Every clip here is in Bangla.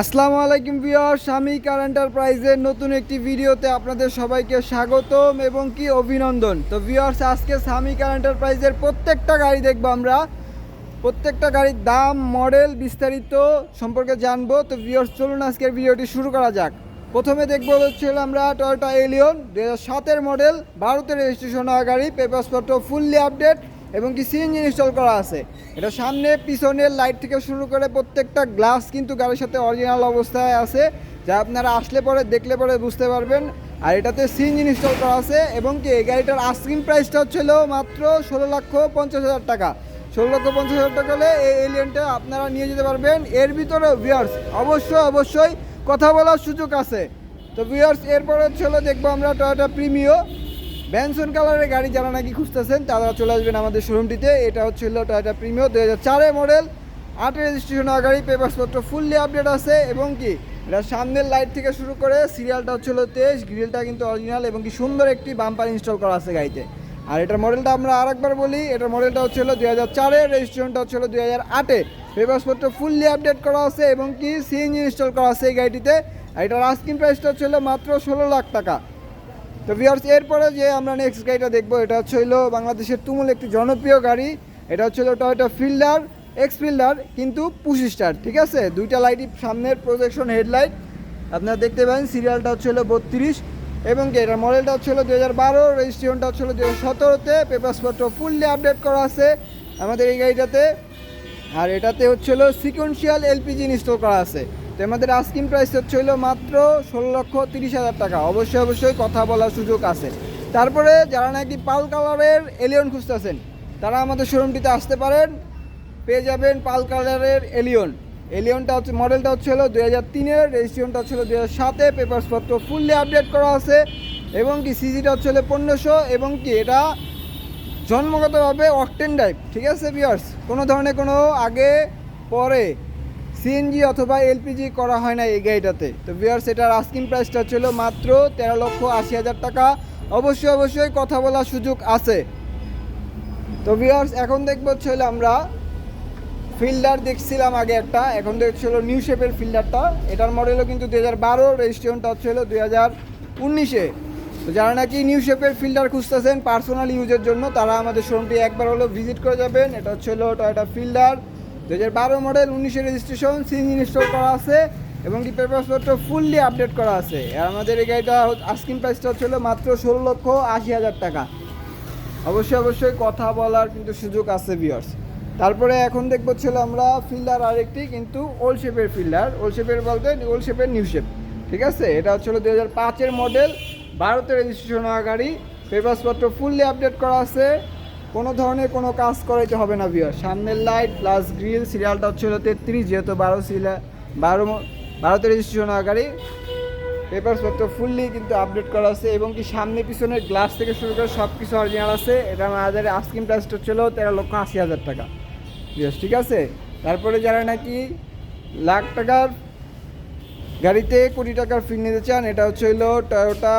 আসসালামু আলাইকুম ভিউয়ার্স, আমি কার এন্টারপ্রাইজের নতুন একটি ভিডিওতে আপনাদের সবাইকে স্বাগতম এবং কি অভিনন্দন। তো ভিউয়ার্স, আজকে সামি কার এন্টারপ্রাইজের প্রত্যেকটা গাড়ি দেখব আমরা। প্রত্যেকটা গাড়ির দাম, মডেল বিস্তারিত সম্পর্কে জানব। তো ভিউয়ার্স, চলুন আজকের ভিডিওটি শুরু করা যাক। প্রথমে দেখব হচ্ছে আমরা টয়োটা এলিয়ন দু হাজার সাতের মডেল ভারতের রেজিস্ট্রেশন হওয়া গাড়ি পেপারসপত্র ফুললি আপডেট এবং কি সিএনজি ইনস্টল করা আছে। এটা সামনে পিছনের লাইট থেকে শুরু করে প্রত্যেকটা গ্লাস কিন্তু গাড়ির সাথে অরিজিনাল অবস্থায় আছে। যা আপনারা আসলে পরে দেখলে পরে বুঝতে পারবেন। আর এটাতে সিএনজি ইনস্টল করা আছে এবং কি এই গাড়িটার আস্কিং প্রাইসটা হচ্ছিল মাত্র ষোলো লক্ষ পঞ্চাশ হাজার টাকা। ষোলো লক্ষ পঞ্চাশ হাজার টাকা হলে এই এলিয়েনটা আপনারা নিয়ে যেতে পারবেন। এর ভিতরে ভিউয়ার্স অবশ্যই অবশ্যই কথা বলার সুযোগ আছে। তো ভিউয়ার্স এরপরে ছিল দেখব আমরা টয়োটা প্রিমিও ব্যানসন কালারের গাড়ি যারা নাকি খুঁজতেছেন, তারা চলে আসবেন আমাদের শোরুমটিতে এটা হচ্ছে টয়োটা প্রিমিও দু হাজার চারের মডেল আটের রেজিস্ট্রেশন গাড়ি পেপারসপত্র ফুললি আপডেট আছে এবং কি, এটা সামনের লাইট থেকে শুরু করে সিরিয়ালটা হচ্ছিল তেইশ গ্রিলটা কিন্তু অরিজিনাল এবং কি সুন্দর একটি বাম্পার ইনস্টল করা আছে গাড়িতে। আর এটার মডেলটা আমরা আরেকবার বলি, এটার মডেলটা হচ্ছিল দুই হাজার চারের রেজিস্ট্রেশনটা হচ্ছিল দুই হাজার আটে। পেপারসপত্র ফুললি আপডেট করা আছে এবং কি সিএনজি ইনস্টল করা আছে এই গাড়িটিতে। আর এটার আস্কিং প্রাইসটা ছিল মাত্র ষোলো লাখ টাকা। তো ভিউয়ার্স এরপরে যে আমরা নেক্সট গাড়িটা দেখব, এটা হচ্ছে হলো বাংলাদেশের তুমুল একটি জনপ্রিয় গাড়ি। এটা হচ্ছে হলো টয়োটা ফিল্ডার এক্স ফিল্ডার কিন্তু পুশি স্টার ঠিক আছে? দুইটা লাইটই সামনের প্রজেকশন হেডলাইট আপনারা দেখতে পাবেন সিরিয়ালটা হচ্ছে হলো বত্রিশ। এবং কি, এটার মডেলটা হচ্ছে হলো দু হাজার বারো রেজিস্ট্রেশনটা হচ্ছে হলো দু হাজার সতেরোতে। পেপারসপত্র ফুললি আপডেট করা আছে আমাদের এই গাড়িটাতে। আর এটাতে হচ্ছে হলো সিকোয়েন্সিয়াল এলপিজি ইনস্টল করা আছে। তো আমাদের আস্কিং প্রাইস হচ্ছে হলো মাত্র ষোলো লক্ষ তিরিশ হাজার টাকা। অবশ্যই অবশ্যই কথা বলার সুযোগ আছে। তারপরে যারা নাকি পাল কালারের এলিয়ন খুঁজতেছেন, তারা আমাদের শোরুমটিতে আসতে পারেন। পেয়ে যাবেন পাল কালারের এলিয়ন এলিয়নটা হচ্ছে মডেলটা হচ্ছে হলো দুই হাজার তিনের রেজিস্ট্রেশনটা হচ্ছে হলো দুই হাজার সাতে পেপারসপত্র ফুললি আপডেট করা আছে। এবং কি সিজিটা হচ্ছে হলো পনেরোশো, এবং কি এটা জন্মগতভাবে অকটেন টাইপ ঠিক আছে বিয়ার্স কোনো ধরনের কোনো আগে, পরে সিএনজি অথবা এলপিজি করা হয় না এই গাড়িটাতে। তো বিয়ার্স এটার আস্কিং প্রাইসটা ছিল মাত্র তেরো লক্ষ আশি হাজার টাকা। অবশ্যই অবশ্যই কথা বলার সুযোগ আছে। তো বিয়ার্স এখন দেখব হলো আমরা ফিল্ডার দেখছিলাম আগে একটা। এখন দেখছি হলো নিউ শেপের ফিল্ডারটা এটার মডেলও কিন্তু দুই হাজার বারো রেজিস্ট্রেশনটা হলো দুই হাজার উনিশে। তো যারা নাকি নিউ শেপের ফিল্ডার খুঁজতেছেন পার্সোনাল ইউজের জন্য, তারা আমাদের শোরুমটি একবার হলো ভিজিট করে যাবেন। এটা হচ্ছে হলো টয়োটা ফিল্ডার দু বারো মডেল, উনিশে রেজিস্ট্রেশন সিএনজি ইনস্টল করা আছে এবং কি পেপারসপত্র ফুললি আপডেট করা আছে। আর আমাদের এই গাড়িটা আস্কিং প্রাইসটা হচ্ছে হলো মাত্র ষোলো লক্ষ আশি হাজার টাকা। অবশ্যই অবশ্যই কথা বলার কিন্তু সুযোগ আছে বিয়ার্স তারপরে এখন দেখব ছিল আমরা ফিল্ডার আরেকটি, কিন্তু ওল্ড শেপের ফিল্ডার ওল্ড শেপের বলতে ওল্ড শেপের নিউ শেপ ঠিক আছে? এটা হচ্ছে দু হাজার পাঁচের মডেল ভারতের রেজিস্ট্রেশন হওয়া গাড়ি। পেপারসপত্র ফুললি আপডেট করা আছে। কোনো ধরনের কোনো কাজ করাইতে হবে না বিয়ার সামনের লাইট প্লাস গ্রিল সিরিয়ালটা হচ্ছে তেত্রিশ, যেহেতু বারো সিরিয়াল বারো ভারতের রেজিস্ট্রেশন গাড়ি। পেপারসপত্র ফুললি কিন্তু আপডেট করা আছে এবং কি সামনে পিছনের গ্লাস থেকে শুরু করে সব কিছু অরিজিনাল আছে এটা আমাদের আস্কিং প্রাইসটা ছিল তেরো লক্ষ আশি হাজার টাকা। বেশ ঠিক আছে? তারপরে যারা নাকি লাখ টাকার গাড়িতে কোটি টাকার ফিল নিতে চান, এটা হচ্ছে হইল Toyota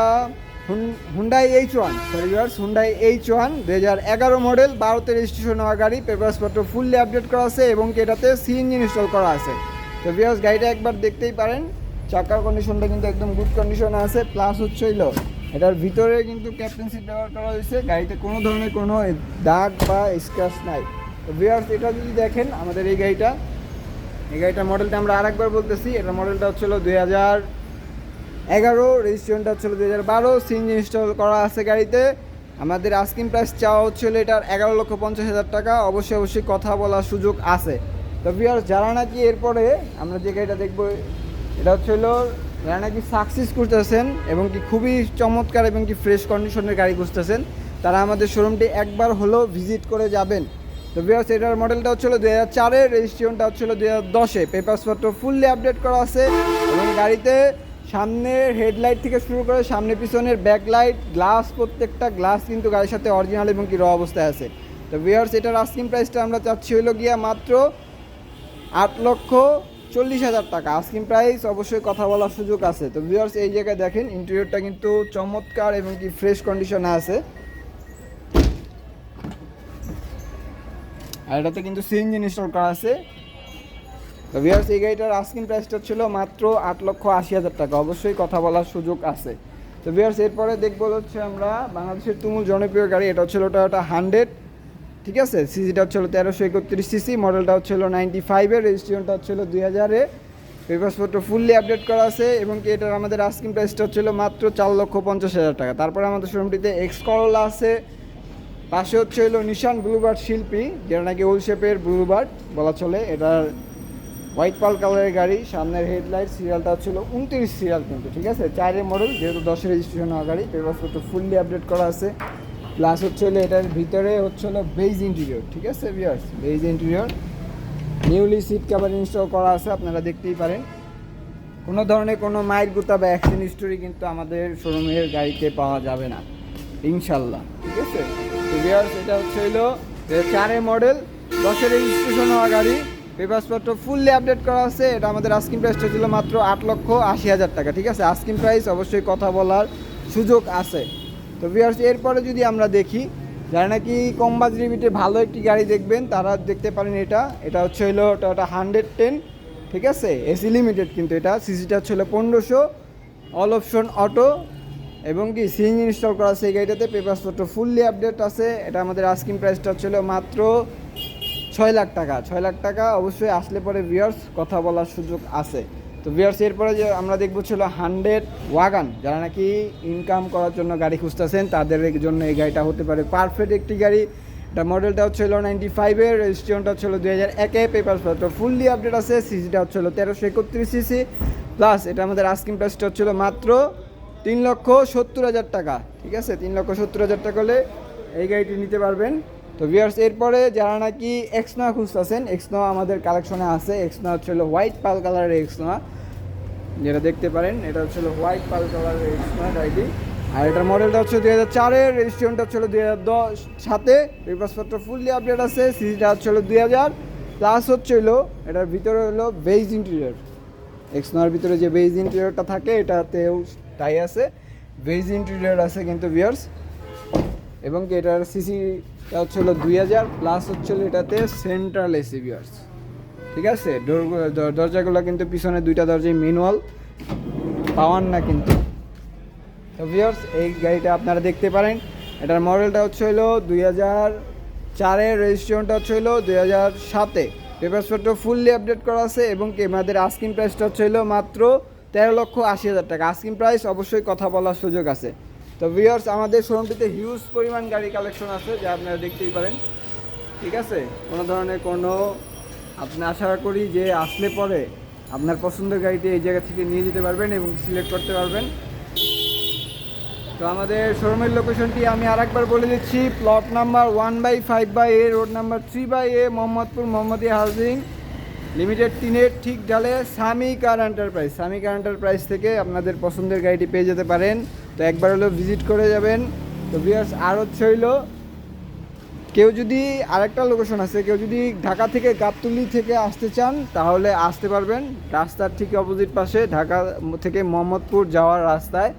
Hyundai H one sorry viewers Hyundai H one দু হাজার এগারো মডেল, বারোতে রেজিস্ট্রেশন হওয়া গাড়ি পেপারসপত্র ফুললি আপডেট করা আছে এবং এটাতে সিএনজি ইনস্টল করা আছে। তো ভিউয়ার্স গাড়িটা একবার দেখতেই পারেন চাকার কন্ডিশনটা কিন্তু একদম গুড কন্ডিশনে আছে প্লাস হচ্ছে হইল, এটার ভিতরে কিন্তু ক্যাপ্টেন সিট ব্যবহার করা হয়েছে, গাড়িতে কোনো ধরনের কোনো দাগ বা স্ক্র্যাচ নাই। তো ভিউয়ার্স এটা যদি দেখেন, আমাদের এই গাড়িটা, এই গাড়িটার মডেলটা আমরা আরেকবার বলতেছি, এটার মডেলটা হচ্ছিল দুই হাজার এগারো রেজিস্ট্রেশনটা হচ্ছিল দুই হাজার বারো সিএনজি ইনস্টল করা আছে গাড়িতে। আমাদের আস্কিং প্রাইস চাওয়া হচ্ছিল এটার এগারো লক্ষ পঞ্চাশ হাজার টাকা। অবশ্যই অবশ্যই কথা বলার সুযোগ আছে। তো বিয়ার যারা নাকি এরপরে আমরা যে গাড়িটা দেখব, এটা হচ্ছে হলো যারা নাকি সাকসেস করতেছেন এবং কি খুবই চমৎকার এবং কি ফ্রেশ কন্ডিশনের গাড়ি খুঁজতেছেন, তারা আমাদের শোরুমটি একবার হলো ভিজিট করে যাবেন। তো বিয়ার্স এটার মডেলটা হচ্ছিল দুই হাজার চারের রেজিস্ট্রেশনটা হচ্ছিল দুই হাজার দশে। পেপারসপত্র ফুললি আপডেট করা আছে এবং গাড়িতে সামনের হেডলাইট থেকে শুরু করে সামনে পিছনের ব্যাকলাইট, গ্লাস, প্রত্যেকটা গ্লাস কিন্তু গাড়ির সাথে অরিজিনাল এবং কি র অবস্থায় আছে। তো বিয়ার্স এটার আস্কিং প্রাইসটা আমরা চাচ্ছি হইল গিয়া মাত্র আট লক্ষ চল্লিশ হাজার টাকা। আস্কিং প্রাইস অবশ্যই কথা বলার সুযোগ আছে। তো ভিউয়ার্স এই জায়গায় দেখেন ইন্টেরিয়রটা কিন্তু চমৎকার এবং কি ফ্রেশ কন্ডিশনে আছে। আর এটাতে কিন্তু সিএনজি ইনস্টল করা আছে। তো ভিয়ার্স এই গাড়িটার আস্কিং প্রাইসটা ছিল মাত্র আট লক্ষ আশি হাজার টাকা। অবশ্যই কথা বলার সুযোগ আছে। তো ভিয়ার্স এরপরে দেখব হচ্ছে আমরা বাংলাদেশের তুমুল জনপ্রিয় গাড়ি। এটা হচ্ছিল ওটা হান্ড্রেড ঠিক আছে? সিসিটা হচ্ছিল তেরোশো একত্রিশ সিসি মডেলটা হচ্ছিল নাইনটি ফাইভের রেজিস্ট্রেশনটা হচ্ছিল দুই হাজারে পেপারসপত্র ফুললি আপডেট করা আছে এবং কি এটার আমাদের আস্কিং প্রাইসটা হচ্ছিল মাত্র চার লক্ষ পঞ্চাশ হাজার টাকা। তারপরে আমাদের শোরুমটিতে এক্স করলা আছে। পাশে হচ্ছে হলো নিশান ব্লুবার্ড শিল্পী, যেটা নাকি ওল শেপের ব্লুবার্ড বলা চলে। এটার হোয়াইট পাল কালারের গাড়ি, সামনের হেডলাইট সিরিয়ালটা ছিল উনত্রিশ সিরিয়াল কিন্তু, ঠিক আছে? চারের মডেল যেহেতু দশের রেজিস্ট্রেশন হওয়া গাড়ি পেপারসপত্র ফুললি আপডেট করা আছে। প্লাস হচ্ছে হলো এটার ভিতরে হচ্ছে হলো বেজ ইন্টেরিয়র ঠিক আছে viewers beige interior newly seat cover install করা আছে, আপনারা দেখতেই পারেন। কোনো ধরনের কোনো মাইল গুতা বা অ্যাক্সিডেন্ট হিস্টোরি কিন্তু আমাদের শোরুমের গাড়িতে পাওয়া যাবে না, ইনশাল্লাহ, ঠিক আছে? তো ভিউয়ার্স এটা হচ্ছে হলো চারের মডেল দশের রেজিস্ট্রেশন হওয়া গাড়ি। পেপারসপত্র ফুললি আপডেট করা আছে। এটা আমাদের আস্কিং প্রাইসটা ছিল মাত্র আট লক্ষ আশি হাজার টাকা, ঠিক আছে? আস্কিং প্রাইস অবশ্যই কথা বলার সুযোগ আছে। তো ভিউয়ার্স এরপরে যদি আমরা দেখি, যারা নাকি কম বাজ ভালো একটি গাড়ি দেখবেন, তারা দেখতে পারেন এটা। এটা হচ্ছে হলো ওটা হান্ড্রেড টেন ঠিক আছে? এসি লিমিটেড কিন্তু এটা। সিসিটা হচ্ছে হলো পনেরোশো। অল অপশন অটো এবং কি সিএনজি ইনস্টল করা এই গাড়িটাতে। পেপারসপত্র ফুললি আপডেট আছে। এটা আমাদের আস্কিং প্রাইসটা ছিল মাত্র ছয় লাখ টাকা, ছয় লাখ টাকা অবশ্যই আসলে পরে ভিউয়ার্স কথা বলার সুযোগ আছে। তো ভিউয়ার্স এরপরে যে আমরা দেখব ছিল হান্ড্রেড ওয়াগান যারা নাকি ইনকাম করার জন্য গাড়ি খুঁজতেছেন, তাদের জন্য এই গাড়িটা হতে পারে পারফেক্ট একটি গাড়ি। এটা মডেলটা হচ্ছিল নাইনটি ফাইভের রেজিস্ট্রেশনটা হচ্ছিল দুই হাজার একে পেপার পত্র ফুললি আপডেট আছে সিসিটা হচ্ছিল তেরোশো একত্রিশ সিসি প্লাস এটা আমাদের আস্কিং প্রাইসটা হচ্ছিল মাত্র তিন লক্ষ সত্তর হাজার টাকা, ঠিক আছে? তিন লক্ষ সত্তর হাজার টাকা হলে এই গাড়িটি নিতে পারবেন। তো ভিউয়ার্স এরপরে যারা নাকি এক্সনোয়া খুঁজতেছেন এক্সনোয়া আমাদের কালেকশনে আছে। এক্সনোয়া হচ্ছিল হোয়াইট পাল কালারের এক্সনোয়া যেটা দেখতে পারেন, এটা হচ্ছিল হোয়াইট পাল কালারের এক্সনোয়া গাড়িটি আর এটার মডেলটা হচ্ছে দুই হাজার চারের রেজিস্ট্রেশনটা হচ্ছিল দুই হাজার দশ সাতে। পেপারসপত্র ফুললি আপডেট আছে সিসিটা হচ্ছিল দুই হাজার। প্লাস হচ্ছে হলো, এটার ভিতরে হলো বেজ ইন্টেরিয়র এক্সনোয়ার ভিতরে যে বেজ ইন্টেরিয়রটা থাকে, এটাতেও তাই আছে। বেজ ইন্টেরিয়র আছে কিন্তু ভিয়ার্স এবং কি এটার সিসিটা হচ্ছে হলো দুই হাজার প্লাস হচ্ছে হলো এটাতে সেন্ট্রাল এসি ঠিক আছে? দরজাগুলো কিন্তু পিছনে দুইটা দরজায় ম্যানুয়াল পাওয়ার না কিন্তু। তো ভিউয়ার্স এই গাড়িটা আপনারা দেখতে পারেন। এটার মডেলটা হচ্ছে হলো দুই হাজার চারের রেজিস্ট্রেশনটা হচ্ছে হলো দুই হাজার সাতে। পেপারসপত্র ফুললি আপডেট করা আছে এবং আমাদের আস্কিং প্রাইসটা হচ্ছে হলো মাত্র তেরো লক্ষ আশি হাজার টাকা। আস্কিং প্রাইস অবশ্যই কথা বলার সুযোগ আছে। তো ভিউয়ার্স আমাদের শোরুমটিতে হিউজ পরিমাণ গাড়ি কালেকশন আছে, যা আপনারা দেখতেই পারেন। ঠিক আছে? কোনো ধরনের কোনো, আপনি আশা করি যে আসলে পরে আপনার পছন্দের গাড়িটি এই জায়গা থেকে নিয়ে যেতে পারবেন এবং সিলেক্ট করতে পারবেন। তো আমাদের শোরুমের লোকেশনটি আমি আরেকবার বলে দিচ্ছি plot number one by five by A road number three by A Mohammadpur Mohammadia housing limited টিনের ঠিক ডালে Sami car enterprise Sami car enterprise থেকে আপনাদের পছন্দের গাড়িটি পেয়ে যেতে পারেন। তো একবার হলো ভিজিট করে যাবেন। তো বিয়ার্স আর হচ্ছে হইল, কেউ যদি আরেকটা লোকেশন আছে, কেউ যদি ঢাকা থেকে গাবতুলি থেকে আসতে চান, তাহলে আসতে পারবেন। রাস্তার ঠিক অপোজিট পাশে, ঢাকা থেকে মোহাম্মদপুর যাওয়ার রাস্তায়।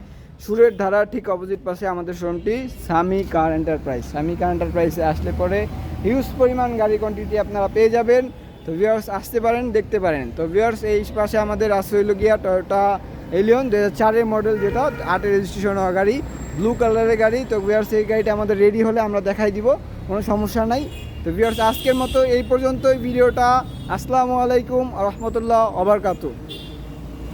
সুরের ধারার ঠিক অপোজিট পাশে আমাদের শোরুমটি Sami car enterprise Sami car এন্টারপ্রাইজে আসলে পরে হিউজ পরিমাণ গাড়ি কোয়ান্টিটি আপনারা পেয়ে যাবেন। তো ভিউয়ার্স আসতে পারেন, দেখতে পারেন। তো ভিউয়ার্স এই পাশে আমাদের হইল গিয়া টয়োটা এলিয়ন দু হাজার মডেল যেটা, আটের রেজিস্ট্রেশন হওয়া গাড়ি ব্লু কালারের গাড়ি। তো বিয়ার্স এই গাড়িটা আমাদের রেডি হলে আমরা দেখাই দিব, কোনো সমস্যা নাই। তো বিয়ার্স আজকের মতো এই পর্যন্তই। ভিডিওটা, আসসালামু আলাইকুম রহমতুল্লাহ অবরকাতু